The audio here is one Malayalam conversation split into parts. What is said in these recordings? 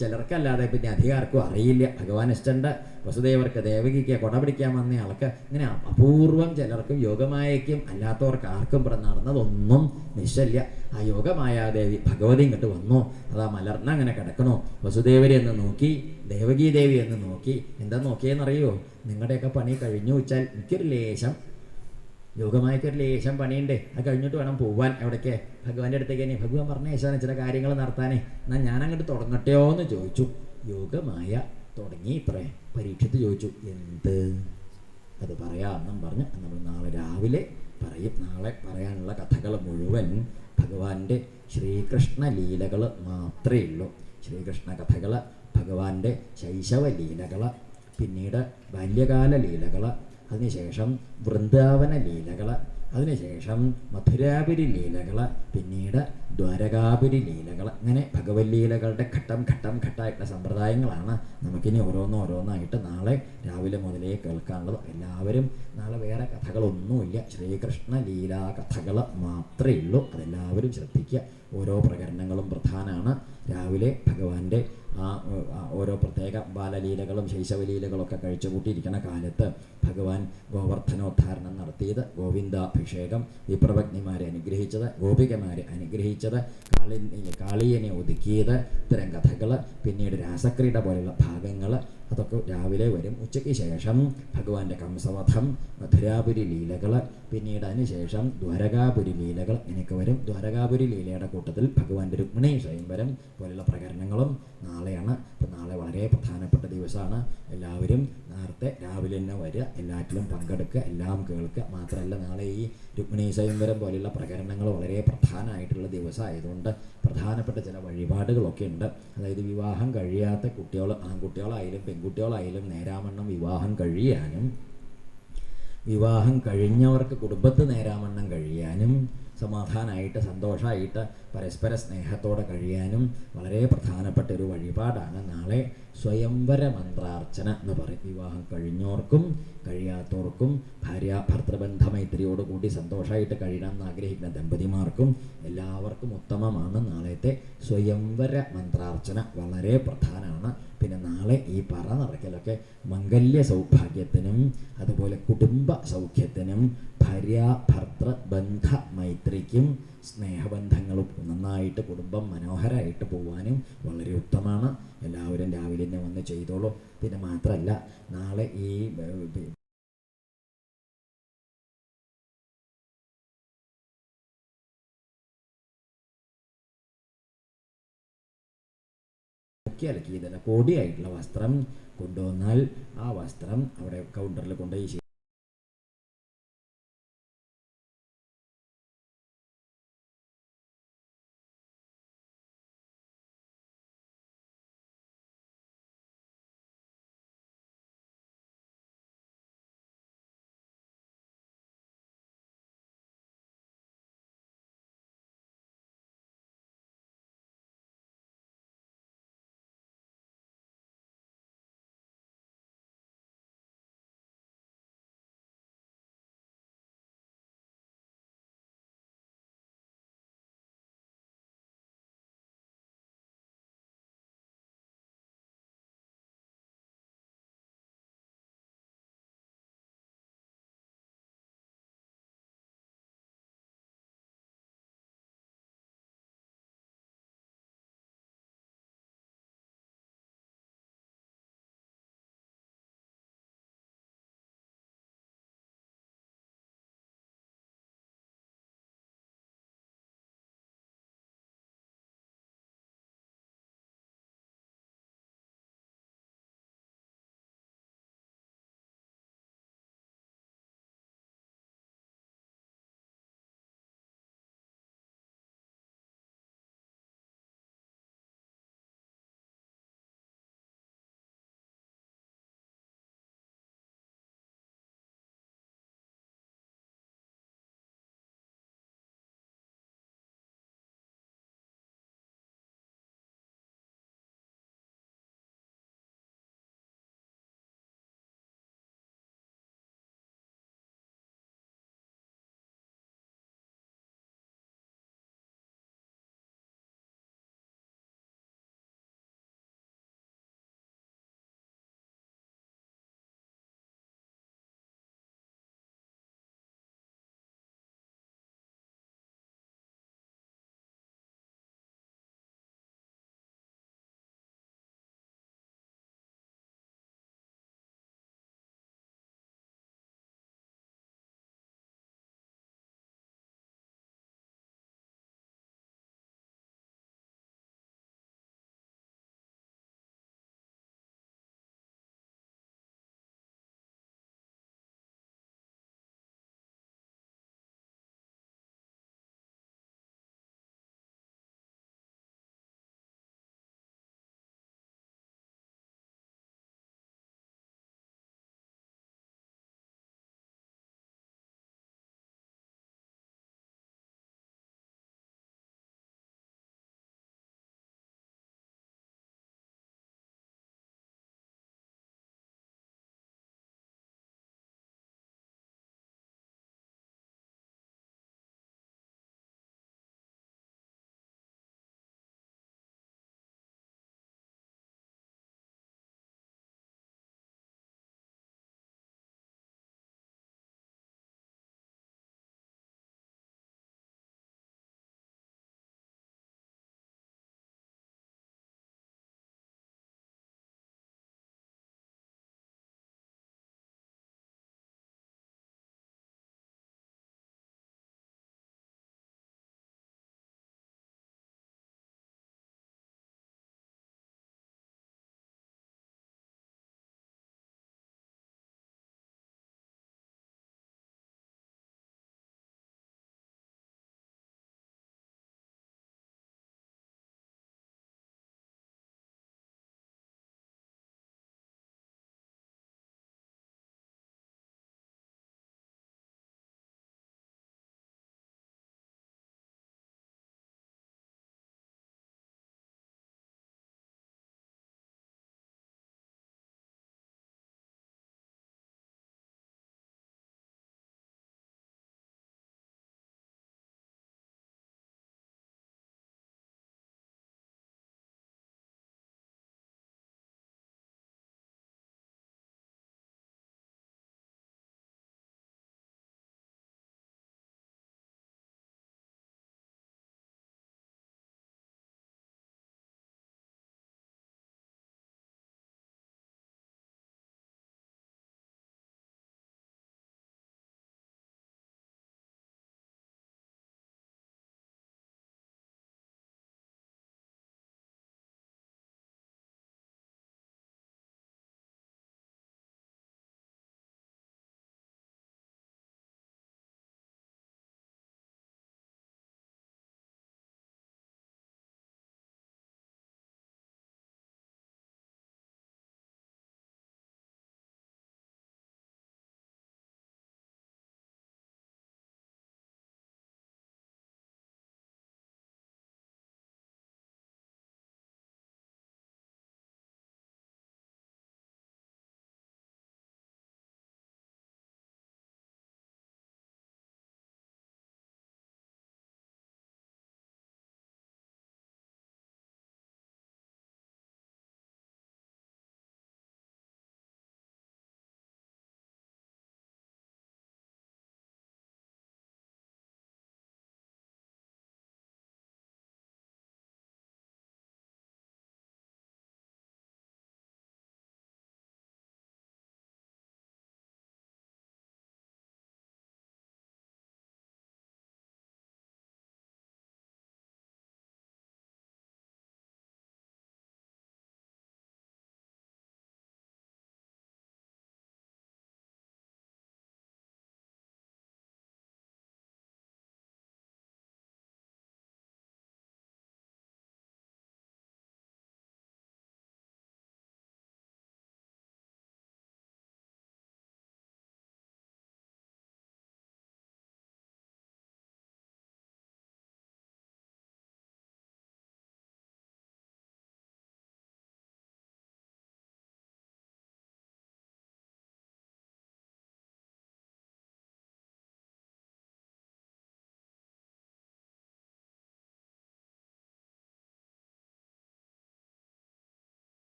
ചിലർക്കല്ലാതെ പിന്നെ അധികാർക്കും അറിയില്ല. ഭഗവാൻ ഇഷ്ടണ്ട. വസുദേവർക്ക് ദേവകിക്ക് കൊട പിടിക്കാൻ വന്ന ആൾക്ക് ഇങ്ങനെ അപൂർവം ചിലർക്കും യോഗമായയ്ക്കും അല്ലാത്തവർക്ക് ആർക്കും ഇവിടെ നടന്നതൊന്നും നിശ്ചല്യ ആ യോഗമായ ദേവി ഭഗവതി ഇങ്ങോട്ട് വന്നു. അതാ മലർന്ന അങ്ങനെ കിടക്കണോ വസുദേവരെ എന്ന് നോക്കി ദേവകീ ദേവി എന്ന് നോക്കി. എന്താ നോക്കിയെന്നറിയോ? നിങ്ങളുടെയൊക്കെ പണി കഴിഞ്ഞു വെച്ചാൽ എനിക്കൊരു ലേശം യോഗമായിക്കൊരു ലേശം പണിയുണ്ട്. അത് കഴിഞ്ഞിട്ട് വേണം പോവാൻ എവിടേക്ക് ഭഗവാന്റെ അടുത്തേക്ക് തന്നെ ഭഗവാൻ പറഞ്ഞ യേശാനെ ചില കാര്യങ്ങൾ നടത്താനേ. എന്നാൽ ഞാൻ അങ്ങോട്ട് തുടങ്ങട്ടെയോ എന്ന് ചോദിച്ചു. യോഗമായ തുടങ്ങി ഇത്രേ. പരീക്ഷത്ത് ചോദിച്ചു എന്ത്? അത് പറയാമെന്നും പറഞ്ഞ്. നമ്മൾ നാളെ രാവിലെ പറയും. നാളെ പറയാനുള്ള കഥകൾ മുഴുവൻ ഭഗവാന്റെ ശ്രീകൃഷ്ണ ലീലകൾ മാത്രമേ ഉള്ളൂ. ശ്രീകൃഷ്ണ കഥകൾ ഭഗവാന്റെ ശൈശവ ലീലകൾ പിന്നീട് ബാല്യകാല ലീലകൾ അതിനുശേഷം വൃന്ദാവന ലീലകൾ അതിനുശേഷം മധുരാപുരി ലീലകൾ പിന്നീട് ദ്വാരകാപുരി ലീലകൾ. അങ്ങനെ ഭഗവത് ലീലകളുടെ ഘട്ടം ഘട്ടം ഘട്ടമായിട്ടുള്ള സമ്പ്രദായങ്ങളാണ് നമുക്കിനി ഓരോന്നോരോന്നായിട്ട് നാളെ രാവിലെ മുതലേ കേൾക്കാനുള്ളത്. എല്ലാവരും നാളെ വേറെ കഥകളൊന്നുമില്ല. ശ്രീകൃഷ്ണ ലീലാ കഥകൾ മാത്രമേ ഉള്ളൂ. അതെല്ലാവരും ശ്രദ്ധിക്കുക. ഓരോ പ്രകരണങ്ങളും പ്രധാനമാണ് രാവിലെ ഭഗവാന്റെ ആ ഓരോ പ്രത്യേക ബാലലീലകളും ശൈശവലീലകളൊക്കെ കഴിച്ചു കൂട്ടിയിരിക്കുന്ന കാലത്ത് ഭഗവാൻ ഗോവർദ്ധനോദ്ധാരണം നടത്തിയത് ഗോവിന്ദാഭിഷേകം വിപ്രഭജ്ഞിമാരെ അനുഗ്രഹിച്ചത് ഗോപികമാരെ അനുഗ്രഹിച്ചത് കാളി കാളിയനെ ഒതുക്കിയത് ഇത്തരം കഥകൾ പിന്നീട് രാസക്രീഡ പോലെയുള്ള ഭാഗങ്ങൾ അതൊക്കെ രാവിലെ വരും. ഉച്ചയ്ക്ക് ശേഷം ഭഗവാന്റെ കംസവധം മധുരാപുരി ലീലകൾ പിന്നീട് അതിനുശേഷം ദ്വാരകാപുരി ലീലകൾ ഇങ്ങനെയൊക്കെ വരും. ദ്വാരകാപുരി ലീലയുടെ കൂട്ടത്തിൽ ഭഗവാന്റെ രുക്മിണി സ്വയംവരം പോലെയുള്ള പ്രകരണങ്ങളും നാളെയാണ് വളരെ പ്രധാനപ്പെട്ട ദിവസമാണ് എല്ലാവരും നേരത്തെ രാവിലെ തന്നെ വരിക എല്ലാറ്റിലും പങ്കെടുക്കുക എല്ലാം കേൾക്കുക. മാത്രമല്ല നാളെ ഈ രുക്മിണി സ്വയംവരം പോലെയുള്ള പ്രകരണങ്ങൾ വളരെ പ്രധാനമായിട്ടുള്ള ദിവസമായതുകൊണ്ട് പ്രധാനപ്പെട്ട ചില വഴിപാടുകളൊക്കെ ഉണ്ട്. അതായത് വിവാഹം കഴിയാത്ത കുട്ടികൾ ആൺകുട്ടികളായാലും പെൺകുട്ടികളായാലും നേരാമണ്ണം വിവാഹം കഴിയാനും വിവാഹം കഴിഞ്ഞവർക്ക് കുടുംബത്ത് നേരാമണ്ണം കഴിയാനും സമാധാനമായിട്ട് സന്തോഷമായിട്ട് പരസ്പര സ്നേഹത്തോടെ കഴിയാനും വളരെ പ്രധാനപ്പെട്ട ഒരു വഴിപാടാണ്. നാളെ സ്വയംവര മന്ത്രാർച്ചന എന്ന് പറയും. വിവാഹം കഴിഞ്ഞോർക്കും കഴിയാത്തവർക്കും ഭാര്യ ഭർത്തൃബന്ധ മൈത്രിയോടുകൂടി സന്തോഷമായിട്ട് കഴിയണം എന്ന് ആഗ്രഹിക്കുന്ന ദമ്പതിമാർക്കും എല്ലാവർക്കും ഉത്തമമാണ്. നാളത്തെ സ്വയംവര മന്ത്രാർച്ചന വളരെ പ്രധാനമാണ്. പിന്നെ നാളെ ഈ പറ നിറയ്ക്കലൊക്കെ മംഗല്യ സൗഭാഗ്യത്തിനും അതുപോലെ കുടുംബ സൗഖ്യത്തിനും ഭാര്യ ഭർത്തൃ ബന്ധ മൈത്രിക്കും സ്നേഹബന്ധങ്ങളും നന്നായിട്ട് കുടുംബം മനോഹരമായിട്ട് പോകാനും വളരെ ഉത്തമമാണ്. എല്ലാവരും രാവിലെ തന്നെ വന്ന് ചെയ്തോളൂ. പിന്നെ മാത്രമല്ല നാളെ ഈ മുക്കി അലക്കിയതല്ല പൊടിയായിട്ടുള്ള വസ്ത്രം കൊണ്ടുവന്നാൽ ആ വസ്ത്രം അവിടെ കൗണ്ടറിൽ കൊണ്ടുപോയി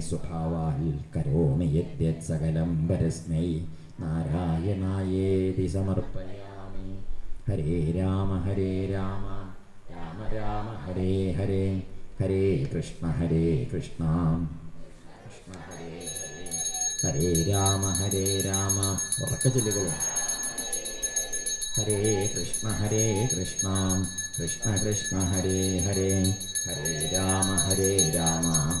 സ്വഭാവാൽ കരോമി യദ്യത് സകലം പരസ്മൈ നാരായണായേതി സമർപ്പയാമി. ഹരേ രാമ ഹരേ രാമ. രാമ രാമ ഹരേ ഹരേ. ഹരേ കൃഷ്ണ ഹരേ കൃഷ്ണ. കൃഷ്ണ ഹരേ ഹരേ. രാമ ഹരേ രാമ. ഉറക്കചൊല്ലുകളോ ഹരേ കൃഷ്ണ ഹരേ കൃഷ്ണ. കൃഷ്ണ കൃഷ്ണ ഹരേ ഹരേ. ഹരേ രാമ ഹരേ രാമ.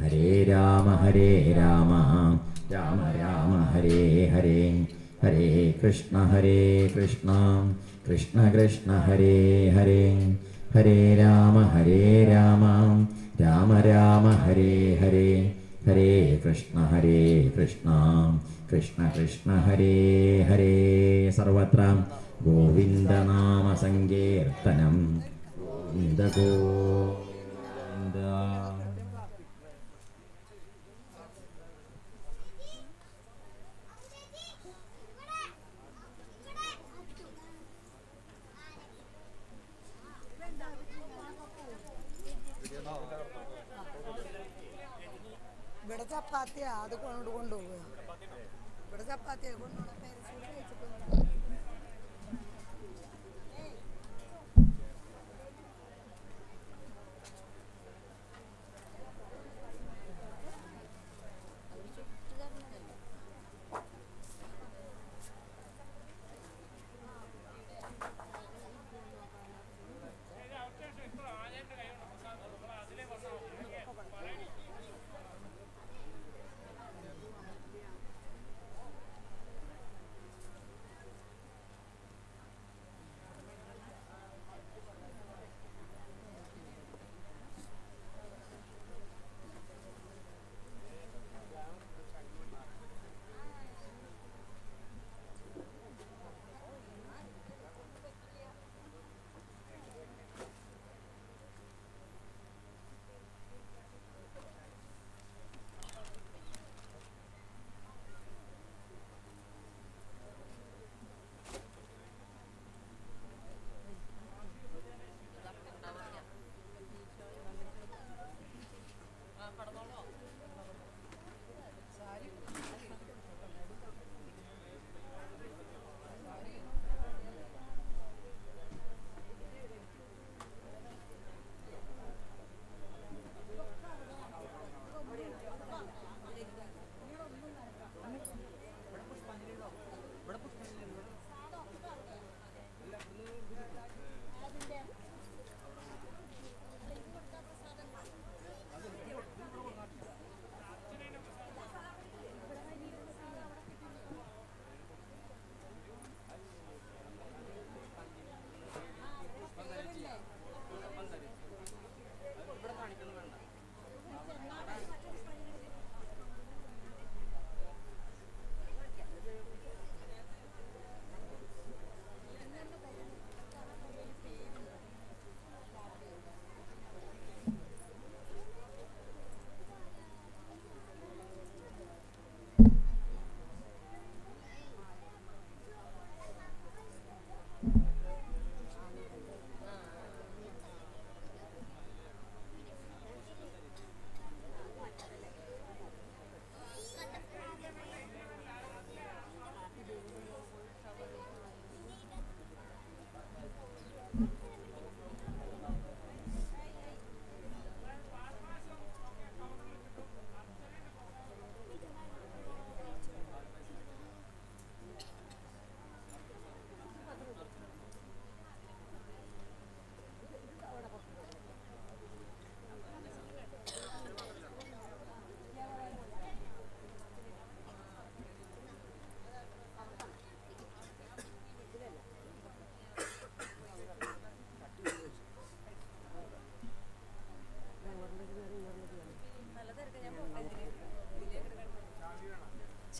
ഹരേ രാമ ഹരേ രാമ. രാമ രാമ ഹരേ ഹരേ. ഹരേ കൃഷ്ണ ഹരേ കൃഷ്ണ. കൃഷ്ണ കൃഷ്ണ ഹരേ ഹരേ. ഹരേ രാമ ഹരേ രാമ. രാമ രാമ ഹരേ ഹരേ. ഹരേ കൃഷ്ണ ഹരേ കൃഷ്ണ. കൃഷ്ണ കൃഷ്ണ ഹരേ ഹരേ. സർവത്ര ഗോവിന്ദനാമ സങ്കീർത്തനം. ഗോവിന്ദ ഗോവിന്ദ. ഇവിടെ ചപ്പാത്തിയാ അത് കൊണ്ട് കൊണ്ടുപോവുക ഇവിടെ ചപ്പാത്തിയാ കൊണ്ടുപോകുന്ന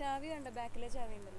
ചാവി കണ്ടോ? ബാക്കിലെ ചാവി ഉണ്ടല്ലോ